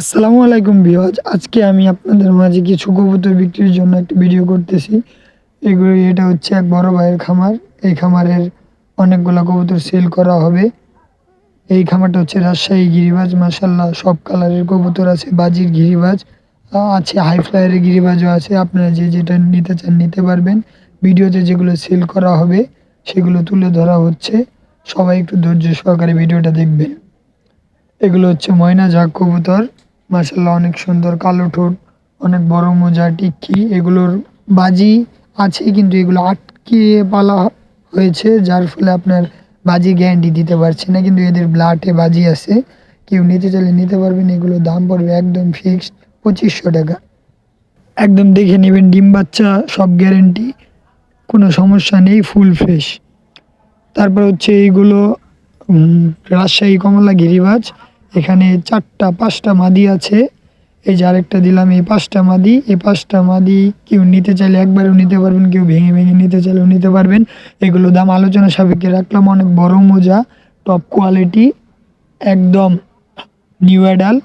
আসসালামু আলাইকুম বিওয়াজ আজকে আমি আপনাদের মাঝে কিছু কবুতর বিক্রির জন্য একটা ভিডিও করতেছি। এগুলো, এটা হচ্ছে এক বড় ভাইয়ের খামার। এই খামারের অনেকগুলো কবুতর সেল করা হবে। এই খামারটা হচ্ছে রাজশাহী গিরিবাজ মাসাল্লাহ সব কালারের কবুতর আছে, বাজির গিরিবাজ আছে হাই ফ্লায়ারের গিরিবাজও আছে, আপনারা যে যেটা নিতে চান নিতে পারবেন। ভিডিওতে যেগুলো সেল করা হবে, সেগুলো তুলে ধরা হচ্ছে। সবাই একটু ধৈর্য সহকারে ভিডিওটা দেখবেন। এগুলো হচ্ছে ময়না ঝাক কবুতর। মার্শাল্লাহ অনেক সুন্দর কালো ঠোঁট, অনেক বড় মোজা, টিক্কি, এগুলোর বাজি আছে কিন্তু এগুলো আটকে পালা হয়েছে, যার ফলে আপনার বাজি গ্যারান্টি দিতে পারছি না, কিন্তু এদের ব্লাডে বাজি আছে। কেউ নিতে চাইলে নিতে পারবেন, এগুলোর দাম পড়বে একদম ফিক্সড পঁচিশশো টাকা। একদম দেখে নেবেন, ডিম বাচ্চা, সব গ্যারেন্টি কোনো সমস্যা নেই ফুল ফ্রেশ তারপর হচ্ছে এইগুলো রাজশাহী কমলা গিরিবাজ এখানে চারটা, পাঁচটা মাদি আছে। এই যে আরেকটা দিলাম, এই পাঁচটা মাদি। এই পাঁচটা মাদি কেউ নিতে চাইলে একবারও নিতে পারবেন, কেউ ভেঙে ভেঙে নিতে চাইলেও নিতে পারবেন। এগুলো দাম আলোচনা সাপেক্ষে রাখলাম, অনেক বড় মোজা টপ কোয়ালিটি একদম নিউ অ্যাডাল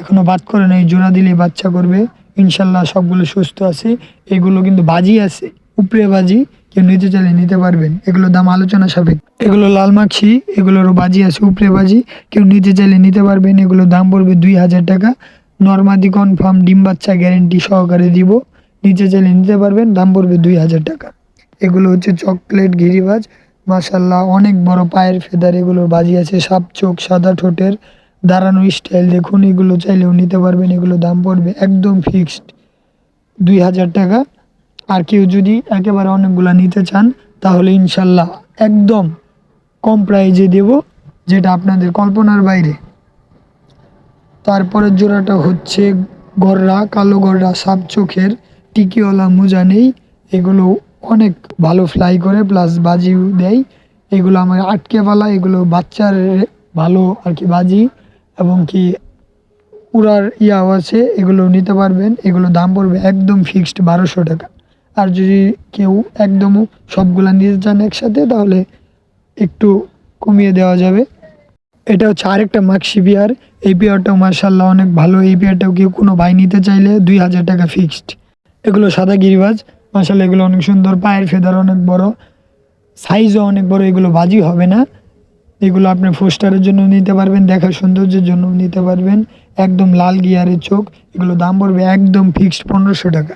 এখনও বাদ করে নাই, জোড়া দিলে বাচ্চা করবে। ইনশাল্লাহ সবগুলো সুস্থ আছে। এগুলো কিন্তু বাজি আছে। উপরে বাজি কেউ নিতে চাইলে নিতে পারবেন। এগুলোর দাম আলোচনা সাপেক্ষে। এগুলো লাল মাছি এগুলোরও বাজি আছে উপরে বাজি, কেউ নিতে চাইলে নিতে পারবেন। এগুলোর দাম পড়বে দুই হাজার টাকা। নর্মাদি কনফার্ম ডিম বাচ্চা গ্যারেন্টি সহকারে দিব। নিতে চাইলে নিতে পারবেন, দাম পড়বে দুই হাজার টাকা। এগুলো হচ্ছে চকলেট গিরিবাজ। মাসাল্লাহ অনেক বড় পায়ের ফেদার এগুলোর বাজি আছে। সাপ চোখ, সাদা ঠোঁটের দাঁড়ানো স্টাইল দেখুন। এগুলো চাইলেও নিতে পারবেন। এগুলো দাম পড়বে একদম ফিক্সড দুই হাজার টাকা। আর কেউ যদি একেবারে অনেকগুলো নিতে চান, তাহলে ইনশাল্লাহ একদম কম প্রাইজে দেব, যেটা আপনাদের কল্পনার বাইরে। তারপরের জোড়াটা হচ্ছে গররা, কালো গররা, সাপ চোখের টিকিওয়ালা মোজা নেই। এগুলো অনেক ভালো ফ্লাই করে প্লাস বাজিও দেয়। এগুলো আমার আটকে পালা, এগুলো বাচ্চার ভালো আর কি বাজি। এবং কি উড়ার ইয়াও আছে, এগুলো নিতে পারবেন। এগুলো দাম পড়বে একদম ফিক্সড বারোশো টাকা। আর যদি কেউ একদম সবগুলা নিয়ে যান একসাথে, তাহলে একটু কমিয়ে দেওয়া যাবে। এটা হচ্ছে আরেকটা মাক্সি বিয়ার। এই বিয়ারটাও মার্শাল্লাহ অনেক ভালো। এই বিয়ারটাও কেউ কোনো ভাই নিতে চাইলে দুই হাজার টাকা ফিক্সড এগুলো সাদা গিরিবাজ। মার্শাল্লাহ এগুলো অনেক সুন্দর। পায়ের ফেদার অনেক বড়। সাইজও অনেক বড়। এগুলো বাজি হবে না। এগুলো আপনি পোস্টারের জন্য নিতে পারবেন, দেখার সৌন্দর্যের জন্য নিতে পারবেন। একদম লাল গিয়ারের চোখ। এগুলো দাম পড়বে একদম ফিক্সড পনেরোশো টাকা।